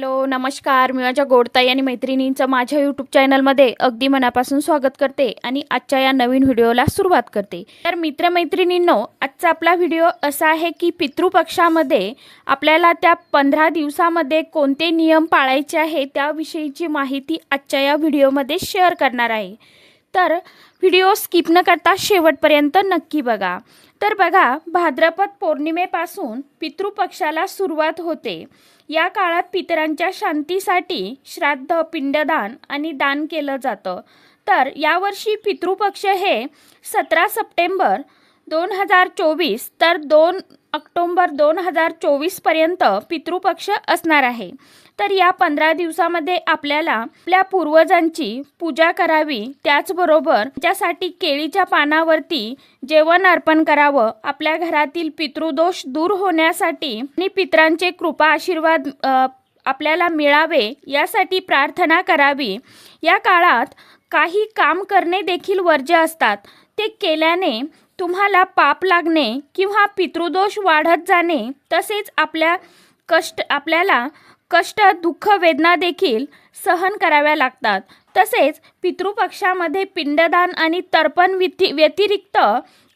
Hello नमस्कार. मी माझ्या गोडताई आणि मैत्रिणींचं माझ्या यूट्यूब चॅनलमध्ये अगदी मनापासून स्वागत करते आणि आजच्या या नवीन व्हिडिओला सुरुवात करते. तर मित्रमैत्रिणींनो आजचा आपला व्हिडिओ असा आहे की पितृपक्षामध्ये आपल्याला त्या पंधरा दिवसामध्ये कोणते नियम पाळायचे आहे त्याविषयीची माहिती आजच्या या व्हिडिओमध्ये शेअर करणार आहे. तर व्हिडिओ स्किप न करता शेवटपर्यंत नक्की बघा. तर बघा भाद्रपद पौर्णिमेपासून पितृपक्षाला सुरुवात होते. या काळात पितरांच्या शांतीसाठी श्राद्ध पिंडदान आणि दान केलं जातं. तर यावर्षी पितृपक्ष हे सतरा सप्टेंबर दोन हजार चोवीस तर दोन ऑक्टोंबर दोन हजार चोवीसपर्यंत पितृपक्ष असणार आहे. तर या पंधरा दिवसामध्ये आपल्याला आपल्या पूर्वजांची पूजा करावी त्याचबरोबर त्यासाठी केळीच्या पानावरती जेवण अर्पण करावं आपल्या घरातील पितृदोष दूर होण्यासाठी आणि पितरांचे कृपा आशीर्वाद आपल्याला मिळावे यासाठी प्रार्थना करावी. या काळात काही काम करणे देखील वर्ज्य असतात. ते केल्याने तुम्हाला पाप लागणे किंवा पितृदोष वाढत जाणे तसेच आपल्या कष्ट आपल्याला कष्ट दुःख वेदना देखील सहन कराव्या लागतात. तसेच पितृपक्षामध्ये पिंडदान आणि तर्पण व्यति व्यतिरिक्त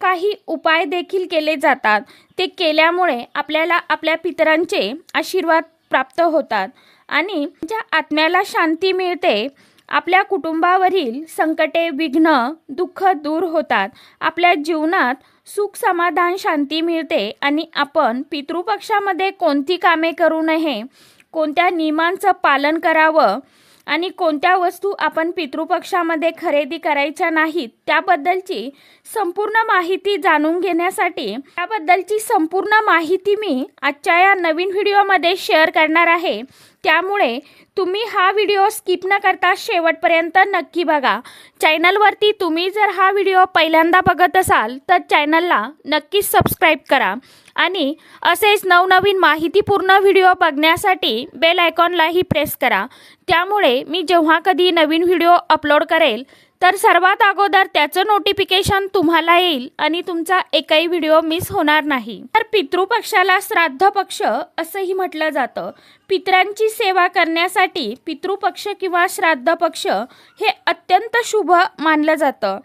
काही उपाय देखील केले जातात. ते केल्यामुळे आपल्याला आपल्या पितरांचे आशीर्वाद प्राप्त होतात आणि ज्या आत्म्याला शांती मिळते आपल्या कुटुंबावरील संकटे विघ्न दुःख दूर होतात. आपल्या जीवनात सुख समाधान शांती मिळते आणि आपण पितृपक्षामध्ये कोणती कामे करू नये कोणत्या नियमांचं पालन करावं आणि कोणत्या वस्तू आपण पितृपक्षामध्ये खरेदी करायच्या नाहीत त्याबद्दलची संपूर्ण माहिती जाणून घेण्यासाठी त्याबद्दलची संपूर्ण माहिती मी आजच्या या नवीन व्हिडिओमध्ये शेअर करणार आहे. त्यामुळे तुम्ही हा व्हिडिओ स्किप न करता शेवटपर्यंत नक्की बघा. चॅनलवरती तुम्ही जर हा व्हिडिओ पहिल्यांदा बघत असाल तर चॅनलला नक्कीच सबस्क्राईब करा. आणि असेच नवनवीन माहितीपूर्ण व्हिडिओ बघण्यासाठी बेल आयकॉनलाही प्रेस करा. त्यामुळे मी जेव्हा कधी नवीन व्हिडिओ अपलोड करेल तर सर्वात अगोदर त्याचं नोटिफिकेशन तुम्हाला येईल आणि तुमचा एकही व्हिडिओ मिस होणार नाही. तर पितृपक्षाला श्राद्ध पक्ष असंही म्हटलं जातं. पितरांची सेवा करण्यासाठी पितृपक्ष किंवा श्राद्ध पक्ष हे अत्यंत शुभ मानलं जातं.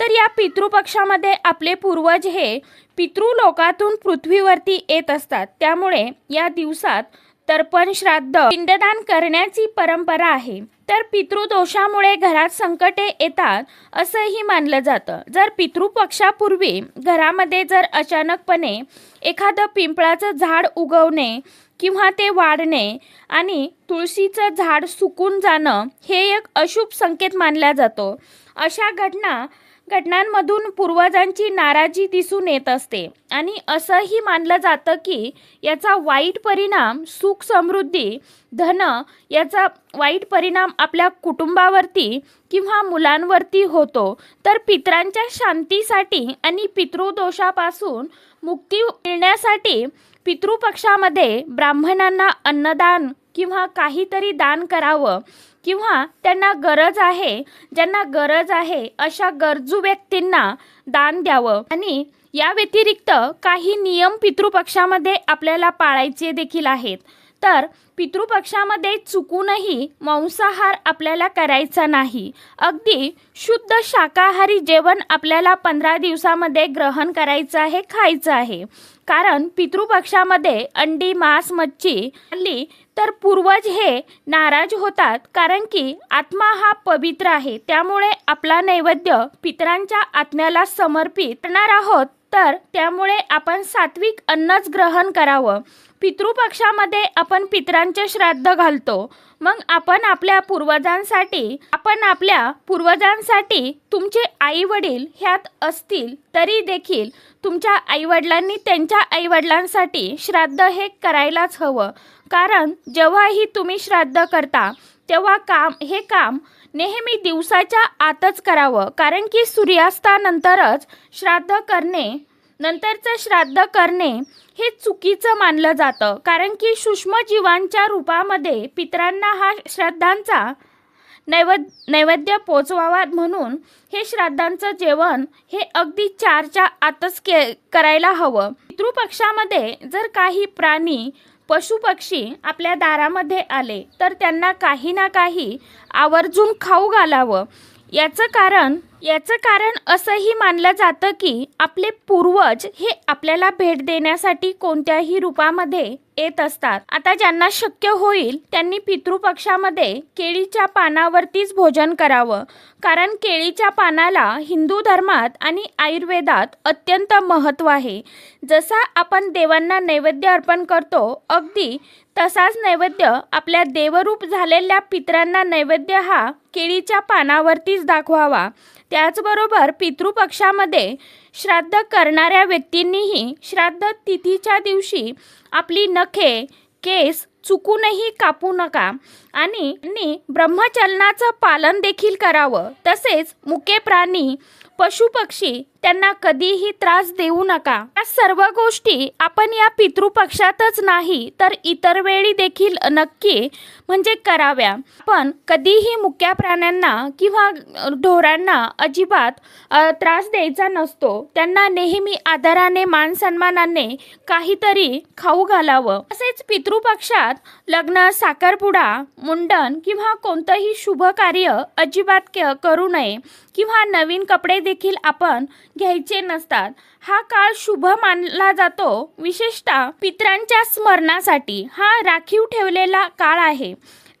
तर या पितृपक्षामध्ये आपले पूर्वज हे पितृलोकातून पृथ्वीवरती येत असतात. त्यामुळे या दिवसात तर्पण श्राद्ध पिंडदान करण्याची परंपरा आहे. तर पितृदोषामुळे घरात संकटे येतात असंही मानलं जातं. जर पितृपक्षापूर्वी घरामध्ये जर अचानकपणे एखादं पिंपळाचं झाड उगवणे किंवा ते वाढणे आणि तुळशीचं झाड सुकून जाणं हे एक अशुभ संकेत मानला जातो. अशा घटना घटनांमधून पूर्वजांची नाराजी दिसून येत असते. आणि असंही मानलं जातं की याचा वाईट परिणाम सुख समृद्धी धन याचा वाईट परिणाम आपल्या कुटुंबावरती किंवा मुलांवरती होतो. तर पितरांच्या शांतीसाठी आणि पितृदोषापासून मुक्ती मिळण्यासाठी पितृपक्षामध्ये ब्राह्मणांना अन्नदान किंवा काहीतरी दान करावं किंवा त्यांना गरज आहे ज्यांना गरज आहे अशा गरजू व्यक्तींना दान द्यावं. आणि या व्यतिरिक्त काही नियम पितृपक्षामध्ये आपल्याला पाळायचे देखील आहेत. तर पितृपक्षामध्ये चुकूनही मांसाहार आपल्याला करायचा नाही. अगदी शुद्ध शाकाहारी जेवण आपल्याला पंधरा दिवसामध्ये ग्रहण करायचं आहे खायचं आहे. कारण पितृपक्षामध्ये अंडी मांस मच्छी खाल्ली तर पूर्वज हे नाराज होतात कारण की आत्मा हा पवित्र आहे. त्यामुळे आपला नैवेद्य पितरांच्या आत्म्याला समर्पित करणार आहोत तर त्यामुळे आपण सात्विक अन्नच ग्रहण करावं. पितृपक्षामध्ये आपण पितरांचे श्राद्ध घालतो. मग आपण आपल्या पूर्वजांसाठी आपण आपल्या पूर्वजांसाठी तुमचे आई वडील ह्यात असतील तरी देखील तुमच्या आईवडिलांनी त्यांच्या आईवडिलांसाठी श्राद्ध हे करायलाच हवं. कारण जेव्हाही तुम्ही श्राद्ध करता तेव्हा काम हे काम नेहमी दिवसाच्या आतच करावं. कारण की सूर्यास्तानंतरच श्राद्ध करणे नंतरचं श्राद्ध करणे हे चुकीचं मानलं जातं. कारण की सूक्ष्मजीवांच्या रूपामध्ये पितरांना हा श्राद्धांचा नैवद नैवेद्य पोचवावा म्हणून हे श्राद्धांचं जेवण हे अगदी चारच्या आतच के करायला हवं. पितृपक्षामध्ये जर काही प्राणी पशुपक्षी आपल्या दारामध्ये आले तर त्यांना काही ना काही आवर्जून खाऊ घालावं. याचं कारण याचं कारण असंही मानलं जातं की आपले पूर्वज हे आपल्याला भेट देण्यासाठी कोणत्याही रूपामध्ये येत असतात. आता ज्यांना शक्य होईल त्यांनी पितृपक्षामध्ये केळीच्या पानावरतीच भोजन करावं. कारण केळीच्या पानाला हिंदू धर्मात आणि आयुर्वेदात अत्यंत महत्त्व आहे. जसा आपण देवांना नैवेद्य अर्पण करतो अगदी तसाच नैवेद्य आपल्या देवरूप झालेल्या पितरांना नैवेद्य हा केळीच्या पानावरतीच दाखवावा. त्याचबरोबर पितृपक्षामध्ये श्राद्ध करणाऱ्या व्यक्तींनीही श्राद्ध तिथीच्या दिवशी आपली नखे केस चुकूनही कापू नका आणि ब्रह्मचलनाचं पालन देखील करावं. तसेच मुके प्राणी पशुपक्षी त्यांना कधीही त्रास देऊ नका. या सर्व गोष्टी आपण या पितृपक्षातच नाही तर इतर वेळी देखील नक्की म्हणजे कराव्या. पण कधीही मुक्या प्राण्यांना किंवा ढोरांना अजिबात त्रास द्यायचा नसतो. त्यांना नेहमी आदराने मान सन्मानाने काहीतरी खाऊ घालावं. तसेच पितृपक्षात लग्न साखरपुडा मुंडन किंवा कोणतंही शुभ कार्य अजिबात क- करू नये. किंवा नवीन कपडे देखील आपण घ्यायचे नसतात. हा काळ शुभ मानला जातो. विशेषतः पित्रांच्या स्मरणासाठी हा राखीव ठेवलेला काळ आहे.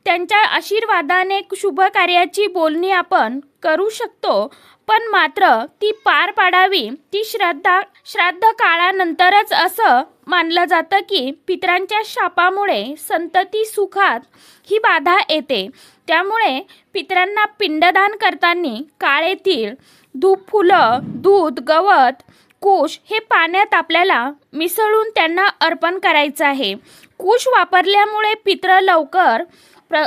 त्यांच्या आशीर्वादाने शुभ कार्याची बोलणी आपण करू शकतो. पण मात्र ती पार पाडावी ती श्रद्धा श्राद्ध काळानंतरच असं मानलं जातं की पितरांच्या शापामुळे संतती सुखात ही बाधा येते. त्यामुळे पितरांना पिंडदान करताना काळे तीळ धूप फुलं दूध गवत कुश हे पाण्यात आपल्याला मिसळून त्यांना अर्पण करायचं आहे. कुश वापरल्यामुळे पित्र लवकर प्र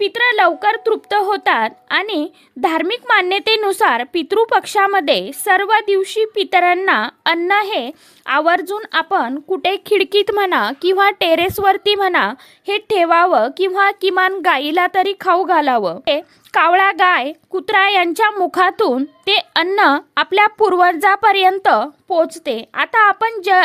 पित्र लवकर तृप्त होतात आणि धार्मिक मान्यतेनुसार पितृपक्षामध्ये सर्व दिवशी पितरांना अन्न हे आवर्जून आपण कुठे खिडकीत म्हणा किंवा टेरेसवरती म्हणा हे ठेवावं किंवा किमान गाईला तरी खाऊ घालावं. हे कावळा गाय कुत्रा यांच्या मुखातून ते अन्न आपल्या पूर्वजापर्यंत पोचते. आता आपण ज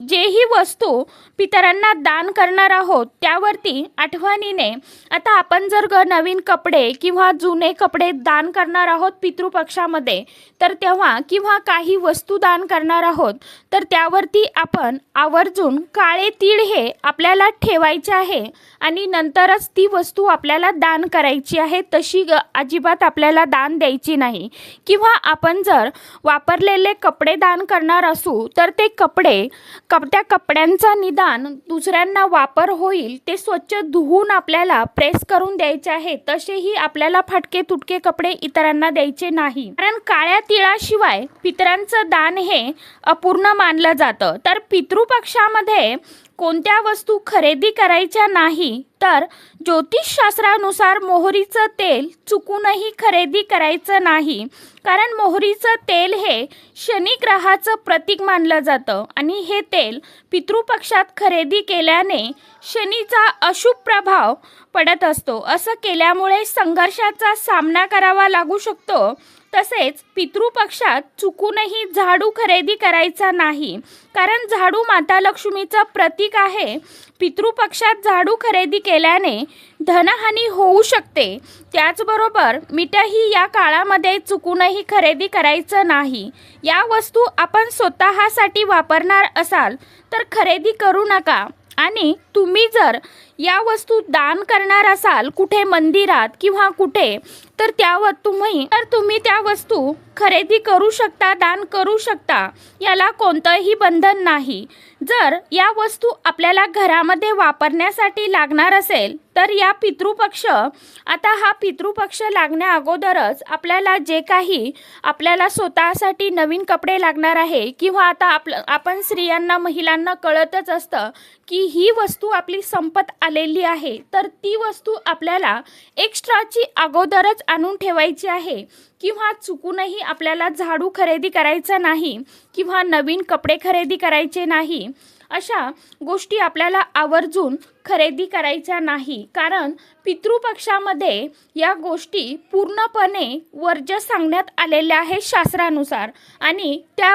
जेही वस्तू पितरांना दान करणार आहोत त्यावरती आठवणीने आता आपण जर ग नवीन कपडे किंवा जुने कपडे दान करणार आहोत पितृपक्षामध्ये तर तेव्हा किंवा काही वस्तू दान करणार आहोत तर त्यावरती आपण आवर्जून काळे तीळ हे आपल्याला ठेवायचे आहे आणि नंतरच ती वस्तू आपल्याला दान करायची आहे तशी ग अजिबात आपल्याला दान द्यायची नाही. किंवा आपण जर वापरलेले कपडे दान करणार असू तर ते कपडे कप त्या कपड्यांचा निदान दुसऱ्यांना वापर होईल ते स्वच्छ धुवून आपल्याला प्रेस करून द्यायचे आहे. तसेही आपल्याला फाटके तुटके कपडे इतरांना द्यायचे नाही. कारण काळ्या तिळाशिवाय पितरांचं दान हे अपूर्ण मानलं जातं. तर पितृपक्षामध्ये कोणत्या वस्तू खरेदी करायच्या नाही तर ज्योतिषशास्त्रानुसार मोहरीचं तेल चुकूनही खरेदी करायचं नाही. कारण मोहरीचं तेल हे शनी ग्रहाचं प्रतीक मानलं जातं आणि हे तेल पितृपक्षात खरेदी केल्याने शनीचा अशुभ प्रभाव पडत असतो. असं केल्यामुळे संघर्षाचा सामना करावा लागू शकतो. तसेच पितृपक्षात चुकूनही झाडू खरेदी करायचा नाही. कारण झाडू माता लक्ष्मीचं प्रतीक आहे. पितृपक्षात झाडू खरेदी केल्याने धनहानी होऊ शकते. त्याचबरोबर मिठही या काळामध्ये चुकूनही खरेदी करायचं नाही. या वस्तू आपण स्वतःसाठी वापरणार असाल तर खरेदी करू नका. आणि तुम्ही जर या वस्तू दान करणार असाल कुठे मंदिरात किंवा कुठे तर त्यावर तुम्ही तर तुम्ही त्या वस्तू खरेदी करू शकता दान करू शकता. याला कोणतंही बंधन नाही. जर या वस्तू आपल्याला घरामध्ये वापरण्यासाठी लागणार असेल तर या पितृपक्ष आता हा पितृपक्ष लागण्या अगोदरच आपल्याला जे काही आपल्याला स्वतःसाठी नवीन कपडे लागणार आहे किंवा आता आपलं आपण स्त्रियांना महिलांना कळतच असतं की ही वस्तू आपली संपत आलेली आहे तर ती वस्तू आपल्याला एक्स्ट्राची अगोदरच आणून ठेवायची आहे. किंवा चुकूनही आपल्याला झाडू खरेदी करायचा नाही. किंवा नवीन कपडे खरेदी करायचे नाही. अशा गोष्टी आपल्याला आवर्जून खरेदी करायच्या नाही. कारण पितृपक्षामध्ये या गोष्टी पूर्णपणे वर्ज्य सांगण्यात आलेल्या आहेत शास्त्रानुसार. आणि त्या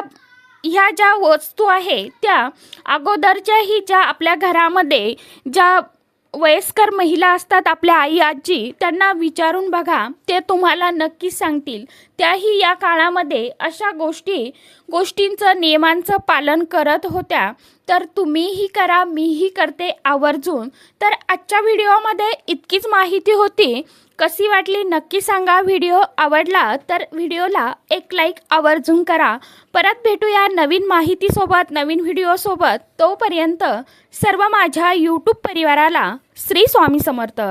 ह्या ज्या वस्तू आहे त्या अगोदरच्याही ज्या आपल्या घरामध्ये ज्या वयस्कर महिला असतात आपल्या आई आजी त्यांना विचारून बघा ते तुम्हाला नक्की सांगतील. त्याही या काळामध्ये अशा गोष्टी गोष्टींचं नियमांचं पालन करत होत्या तर तुम्हीही करा मीही करते आवर्जून. तर आजच्या व्हिडिओमध्ये इतकीच माहिती होती. कशी वाटली नक्की सांगा. व्हिडिओ आवडला तर व्हिडिओला एक लाईक आवर्जून करा. परत भेटूया नवीन माहितीसोबत नवीन व्हिडिओसोबत. तोपर्यंत सर्व माझ्या यूट्यूब परिवाराला श्री स्वामी समर्थ.